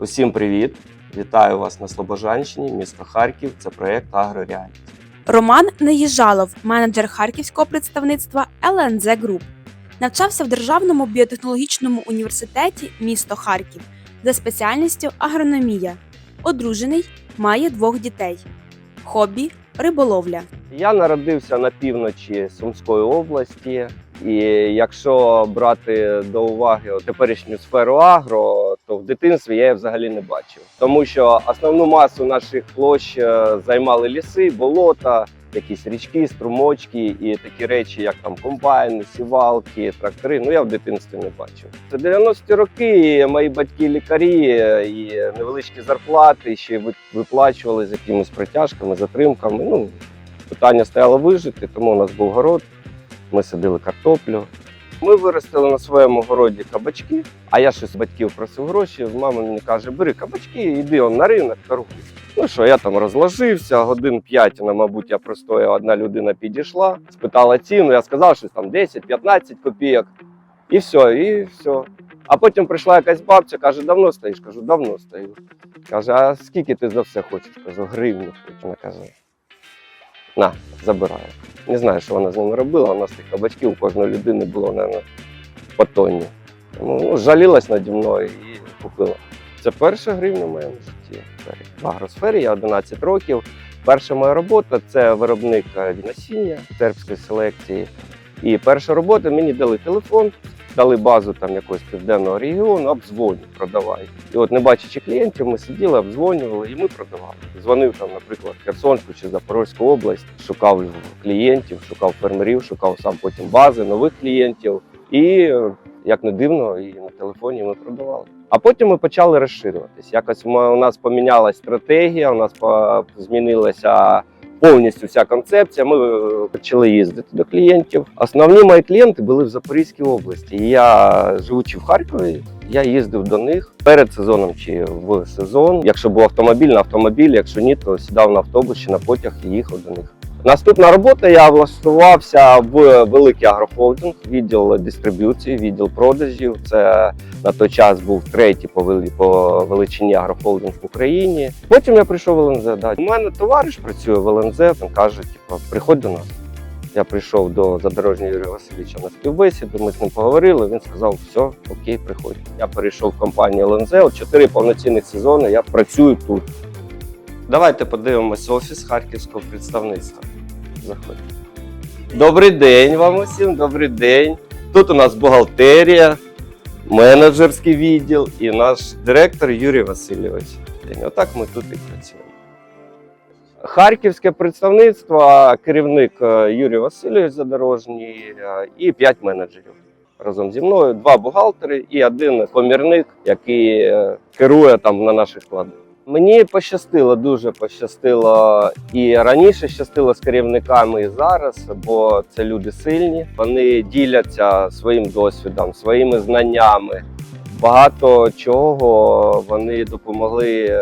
Усім привіт! Вітаю вас на Слобожанщині, місто Харків. Це проєкт Агроріаліті. Роман Неїжалов, менеджер харківського представництва ЛНЗ Груп. Навчався в Державному біотехнологічному університеті місто Харків за спеціальністю агрономія. Одружений, має двох дітей. Хобі риболовля. Я народився на півночі Сумської області, і якщо брати до уваги теперішню сферу агро, то в дитинстві я її взагалі не бачив, тому що основну масу наших площ е, займали ліси, болота, якісь річки, струмочки і такі речі, як там комбайни, сівалки, трактори. Ну я в дитинстві не бачив. Це 90-ті роки. Мої батьки лікарі е, і невеличкі зарплати ще виплачували з якимись притяжками, затримками. Ну питання стояло вижити, тому у нас був город. Ми садили картоплю. Ми виростили на своєму городі кабачки, а я щось батьків просив гроші. Мама мені каже: бери кабачки, йди он на ринок, торгуй. Ну що, я там розложився, годин 5, на, мабуть, я простояв, одна людина підійшла, спитала ціну, я сказав, що там 10-15 копійок. І все, і все. А потім прийшла якась бабця, каже, давно стоїш? Кажу, давно стою. Каже, а скільки ти за все хочеш? Кажу, гривню хочу. Вона каже, на, забираю. Не знаю, що вона з ними робила. У нас тих кабачків у кожної людини було, мабуть, по тонні. Тому ну, жалілась наді мною і купила. Це перша гривня в моєму житті. В агросфері я 11 років. Перша моя робота це виробник е, насіння сербської селекції. І перша робота мені дали телефон, дали базу там якогось південного регіону, обдзвоню, продавай. І от, не бачачи клієнтів, ми сиділи, обдзвонювали і ми продавали. Дзвонив там, наприклад, Херсонську чи Запорозьку область, шукав клієнтів, шукав фермерів, шукав сам потім бази нових клієнтів. І як не дивно, і на телефоні ми продавали. А потім ми почали розширюватись. Якось ми, у нас помінялась стратегія, у нас змінилася повністю вся концепція. Ми е, почали їздити до клієнтів. Основні мої клієнти були в Запорізькій області. Я, живучи в Харкові, я їздив до них перед сезоном чи в сезон. Якщо був автомобіль, на автомобіль, якщо ні, то сідав на автобус чи на потяг і їхав до них. Наступна робота я влаштувався в великий агрохолдинг, відділ дистриб'юції, відділ продажів. Це на той час був третій по вели- величині агрохолдинг в Україні. Потім я прийшов в ЛНЗ. У мене товариш працює в ЛНЗ. Він каже: типу, приходь до нас. Я прийшов до задорожнього Юрія Васильовича на співбесіду. Ми з ним поговорили. Він сказав, все, окей, приходь. Я перейшов в компанію ЛНЗ. От чотири повноцінних сезони. Я працюю тут. Давайте подивимось офіс харківського представництва. Заходьте. Добрий день вам усім, добрий день. Тут у нас бухгалтерія, менеджерський відділ і наш директор Юрій Васильович. Отак ми тут і працюємо. Харківське представництво, керівник е, Юрій Васильович Задорожній е, і п'ять менеджерів. Разом зі мною два бухгалтери і один помірник, який е, керує там на наших складах. Мені пощастило, дуже пощастило і раніше щастило з керівниками і зараз, бо це люди сильні. Вони діляться своїм досвідом, своїми знаннями. Багато чого вони допомогли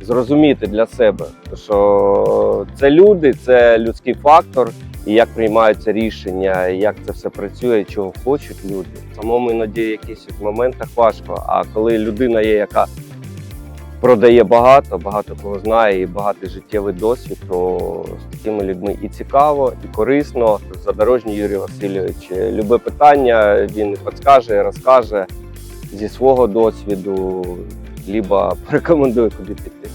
зрозуміти для себе. Що це люди, це людський фактор, і як приймаються рішення, як це все працює, чого хочуть люди. Самому іноді в якихось моментах важко. А коли людина є, яка продає багато, багато кого знає і багатий життєвий досвід, то з такими людьми і цікаво, і корисно. Задорожній Юрій Васильович, любе питання він підскаже, розкаже зі свого досвіду, либо порекомендує куди піти.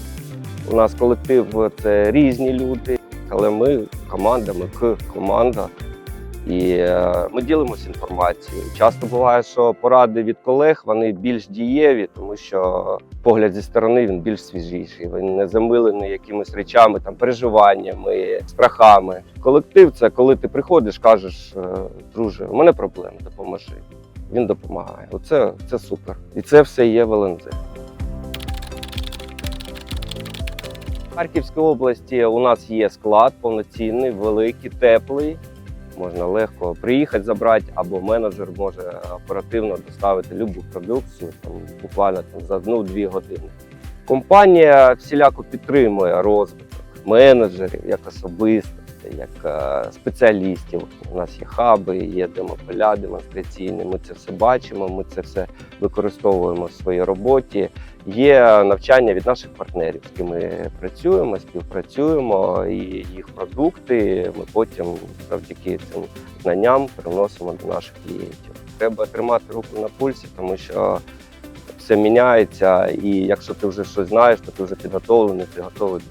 У нас колектив це різні люди, але ми команда, ми к команда. І е, ми ділимося інформацією. Часто буває, що поради від колег вони більш дієві, тому що погляд зі сторони він більш свіжіший. Він не замилений якимись речами, там переживаннями, страхами. Колектив це коли ти приходиш, кажеш, е, друже, у мене проблеми, допоможи. Він допомагає. Оце це супер. І це все є в ЛНЗ. В Харківській області у нас є склад повноцінний, великий, теплий. Можна легко приїхати забрати, або менеджер може оперативно доставити любу продукцію там, буквально там, за одну-дві години. Компанія всіляко підтримує розвиток менеджерів як особисто. Як е, спеціалістів. У нас є хаби, є демополя демонстраційні. Ми це все бачимо, ми це все використовуємо в своїй роботі. Є навчання від наших партнерів, з ким ми працюємо, співпрацюємо, і їх продукти ми потім завдяки цим знанням приносимо до наших клієнтів. Треба тримати руку на пульсі, тому що все міняється, і якщо ти вже щось знаєш, то ти вже підготовлений, ти готовий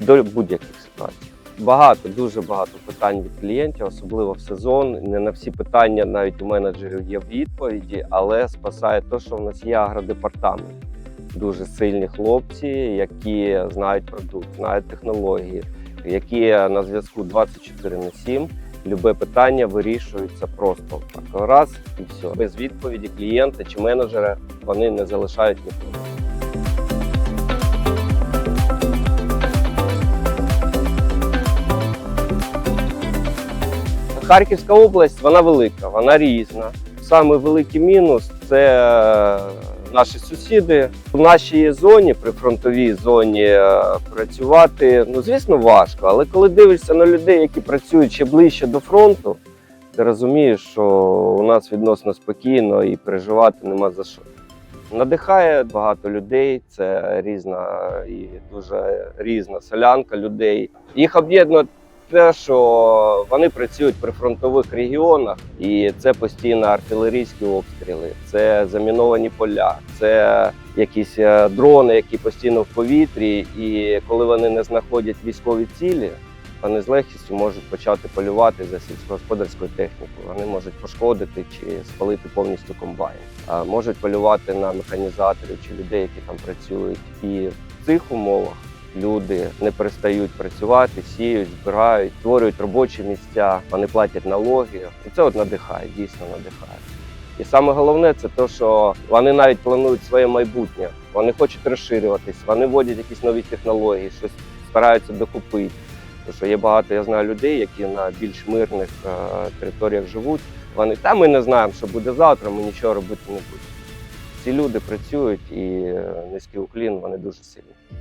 до будь-яких ситуацій. Багато, дуже багато питань від клієнтів, особливо в сезон. Не на всі питання навіть у менеджерів є відповіді, але спасає те, що в нас є агродепартамент. Дуже сильні хлопці, які знають продукт, знають технології, які на зв'язку 24 на 7. Любе питання вирішується просто так раз і все. Без відповіді клієнта чи менеджера вони не залишають нікого. Харківська область вона велика, вона різна. Саме великий мінус це е, наші сусіди. У нашій зоні, прифронтовій зоні, е, працювати, ну звісно, важко. Але коли дивишся на людей, які працюють ще ближче до фронту, ти розумієш, що у нас відносно спокійно і переживати нема за що. Надихає багато людей. Це різна і дуже різна солянка людей. Їх об'єднує те, що вони працюють при фронтових регіонах, і це постійно артилерійські обстріли, це заміновані поля, це якісь е, дрони, які постійно в повітрі. І коли вони не знаходять військові цілі, вони з легкістю можуть почати полювати за сільськогосподарською технікою. Вони можуть пошкодити чи спалити повністю комбайн, а можуть полювати на механізаторів чи людей, які там працюють. І в цих умовах люди не перестають працювати, сіють, збирають, створюють робочі місця, вони платять налоги. І це от надихає, дійсно надихає. І саме головне це те, що вони навіть планують своє майбутнє. Вони хочуть розширюватись, вони вводять якісь нові технології, щось стараються докупити. Тому що є багато, я знаю людей, які на більш мирних е, територіях живуть. Вони та ми не знаємо, що буде завтра, ми нічого робити не будемо. Ці люди працюють і е, низький уклін, вони дуже сильні.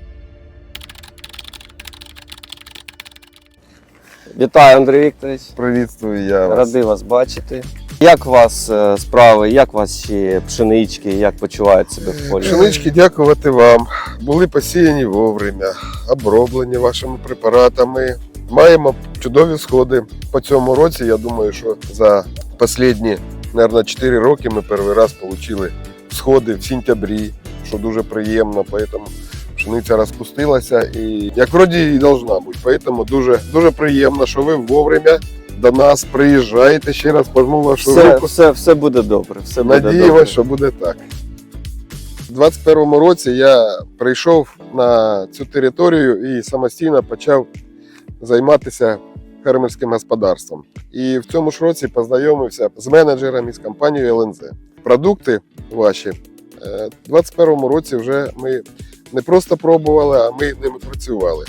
Вітаю, Андрій Вікторович. Приветствую я вас. Радий вас бачити. Як у вас е, справи, як у вас ще пшенички, як почувають себе в полі? Пшенички дякувати вам. Були посіяні вовремя, оброблені вашими препаратами. Маємо чудові сходи по цьому році. Я думаю, що за останні, мабуть, 4 роки ми перший раз отримали сходи в сентябрі, що дуже приємно. Поэтому пшениця розпустилася і як вроді і должна бути. Тому дуже, дуже приємно, що ви вовремя до нас приїжджаєте. Ще раз пожму вашу Все, руку. все, все буде добре. Все буде добре. Що буде так. У 21-му році я прийшов на цю територію і самостійно почав займатися фермерським господарством. І в цьому ж році познайомився з менеджером із компанією ЛНЗ. Продукти ваші е, в 21-му році вже ми не просто пробували, а ми ними працювали.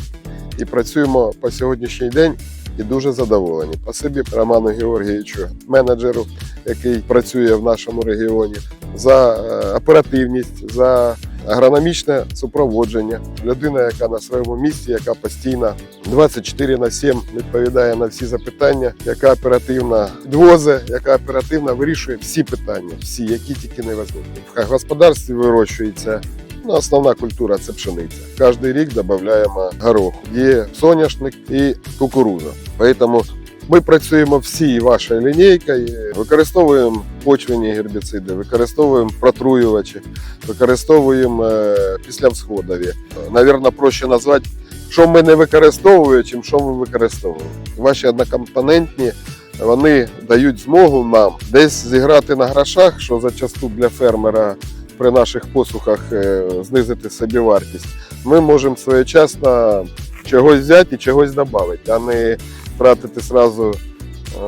І працюємо по сьогоднішній день і дуже задоволені. Спасибі Роману Георгійовичу, менеджеру, який працює в нашому регіоні, за е, оперативність, за агрономічне супроводження. Людина, яка на своєму місці, яка постійно 24 на 7 відповідає на всі запитання, яка оперативно відвозить, яка оперативно вирішує всі питання, всі, які тільки не виникнуть. В господарстві вирощується. Ну, основна культура це пшениця. Кожен рік додаємо гороху. Є соняшник і кукуруза. Тому ми працюємо всі вашою лінійкою, використовуємо почвені гербіциди, використовуємо протруювачі, використовуємо е, післявсходові. Навірно, проще назвати, що ми не використовуємо, чим що ми використовуємо. Ваші однокомпонентні вони дають змогу нам десь зіграти на грошах, що зачасту для фермера при наших посухах е, знизити собівартість. Ми можемо своєчасно чогось взяти і чогось додати, а не тратити сразу е,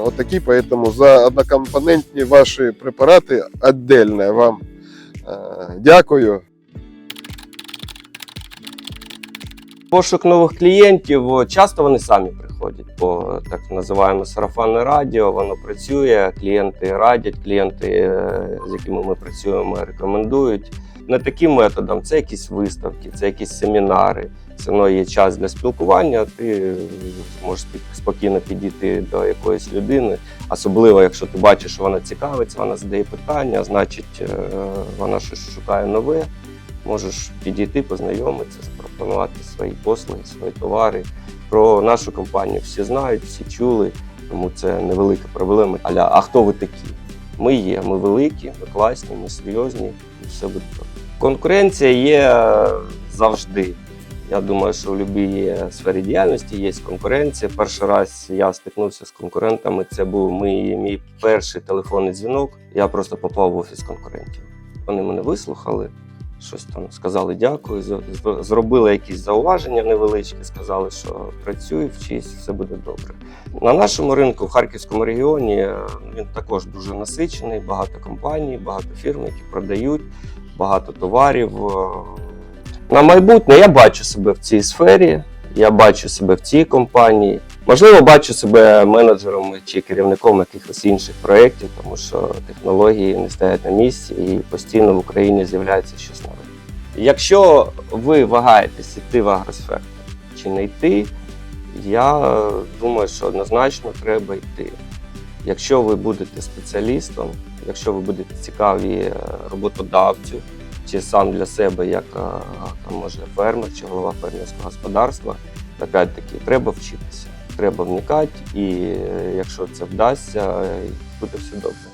отакі. Поэтому за однокомпонентні ваші препарати віддільне вам е, дякую. Пошук нових клієнтів часто вони самі приходять по так називаємо сарафанне радіо. Воно працює, клієнти радять, клієнти, е, з якими ми працюємо, рекомендують. Не таким методом це якісь виставки, це якісь семінари, все одно є час для спілкування, ти можеш спокійно підійти до якоїсь людини, особливо якщо ти бачиш, що вона цікавиться, вона задає питання, значить е, вона щось шукає нове. Можеш підійти, познайомитися, запропонувати свої послуги, свої товари. Про нашу компанію всі знають, всі чули, тому це невелика проблема. Аля, а хто ви такі? Ми є, ми великі, ми класні, ми серйозні, і все буде добре. Конкуренція є завжди. Я думаю, що в будь-якій сфері діяльності є конкуренція. Перший раз я стикнувся з конкурентами. Це був мій, мій перший телефонний дзвінок. Я просто попав в офіс конкурентів. Вони мене вислухали, щось там сказали дякую, зробили якісь зауваження невеличкі, сказали, що працюй, вчись, все буде добре. На нашому ринку в Харківському регіоні е, він також дуже насичений, багато компаній, багато фірм, які продають, багато товарів. Е, На майбутнє я бачу себе в цій сфері, я бачу себе в цій компанії. Можливо, бачу себе менеджером чи керівником якихось інших проєктів, тому що технології не стоять на місці і постійно в Україні з'являється щось нове. Якщо ви вагаєтесь йти в агросферу чи не йти, я думаю, що однозначно треба йти. Якщо ви будете спеціалістом, якщо ви будете цікаві е, роботодавцю, чи сам для себе, як е, там може фермер чи голова фермерського господарства, опять-таки треба вчитися, треба вникати, і е, якщо це вдасться, е, буде все добре.